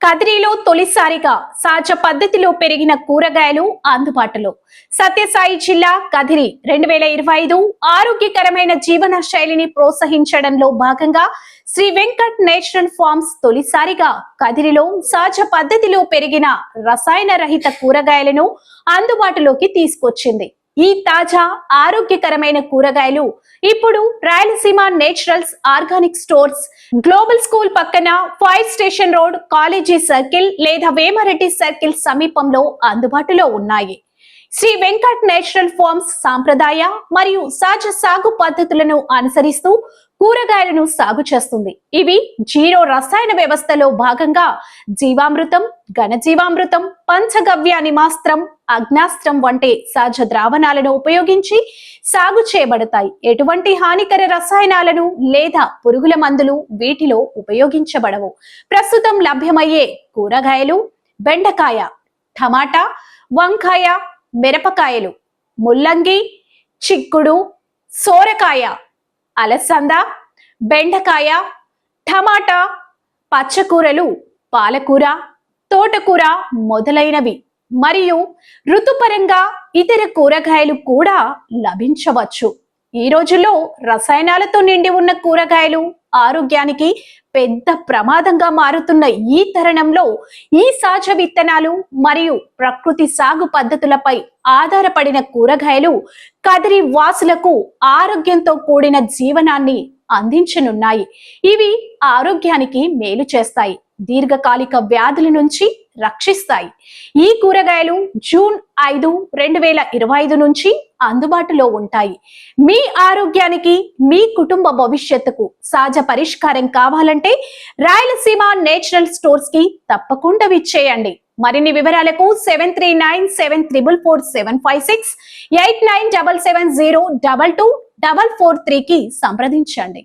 కదిరిలో తొలిసారిగా సహజ పద్ధతిలో పెరిగిన కూరగాయలు అందుబాటులో. సత్యసాయి జిల్లా కదిరి రెండు వేల ఇరవై ఐదు ఆరోగ్యకరమైన జీవన శైలిని ప్రోత్సహించడంలో భాగంగా శ్రీ వెంకట్ నేచురల్ ఫార్మ్స్ తొలిసారిగా కదిరిలో సహజ పద్ధతిలో పెరిగిన రసాయన రహిత కూరగాయలను అందుబాటులోకి తీసుకొచ్చింది. ఈ తాజా ఆరోగ్యకరమైన కూరగాయలు ఇప్పుడు Rayalaseema naturals organic stores global school పక్కన fire station road college circle లేదా వేమారెడ్డి సర్కిల్ సమీపంలో అందుబాటులో ఉన్నాయి. శ్రీ వెంకట్ నేచురల్ ఫార్మ్స్ సాంప్రదాయ మరియు సహజ సాగు పద్ధతులను అనుసరిస్తూ కూరగాయలను సాగు చేస్తుంది. ఇవి జీరో రసాయన వ్యవస్థలో భాగంగా జీవామృతం ఘనజీవామృతం పంచగవ్య నిమాస్త్రం అగ్నాస్త్రం వంటి సహజ ద్రావణాలను ఉపయోగించి సాగు చేయబడతాయి. ఎటువంటి హానికర రసాయనాలను లేదా పురుగుల మందులు వీటిలో ఉపయోగించబడవు. ప్రస్తుతం లభ్యమయ్యే కూరగాయలు బెండకాయ టమాటా వంకాయ మిరపకాయలు ముల్లంగి చిక్కుడు సోరకాయ అలసంద బెండకాయ టమాటా పచ్చకూరలు పాలకూర తోటకూర మొదలైనవి. మరియు ఋతుపరంగా ఇతర కూరగాయలు కూడా లభించవచ్చు. ఈ రోజుల్లో రసాయనాలతో నిండి ఉన్న కూరగాయలు ఆరోగ్యానికి పెద్ద ప్రమాదంగా మారుతున్న ఈ తరుణంలో ఈ సహజ విత్తనాలు మరియు ప్రకృతి సాగు పద్ధతులపై ఆధారపడిన కూరగాయలు కదిరి వాసులకు ఆరోగ్యంతో కూడిన జీవనాన్ని అందించనున్నాయి. ఇవి ఆరోగ్యానికి మేలు చేస్తాయి. దీర్ఘకాలిక వ్యాధుల నుంచి రక్షిస్తాయి. ఈ కూరగాయలు జూన్ ఐదు రెండు వేల ఇరవై ఐదు నుంచి అందుబాటులో ఉంటాయి. మీ ఆరోగ్యానికి మీ కుటుంబ భవిష్యత్తుకు సహజ పరిష్కారం కావాలంటే రాయలసీమ నేచురల్ స్టోర్స్కి తప్పకుండా విచ్చేయండి మరిన్ని వివరాలకు seven three nine seven triple four seven five six eight nine double seven zero double two double four త్రీకి సంప్రదించండి.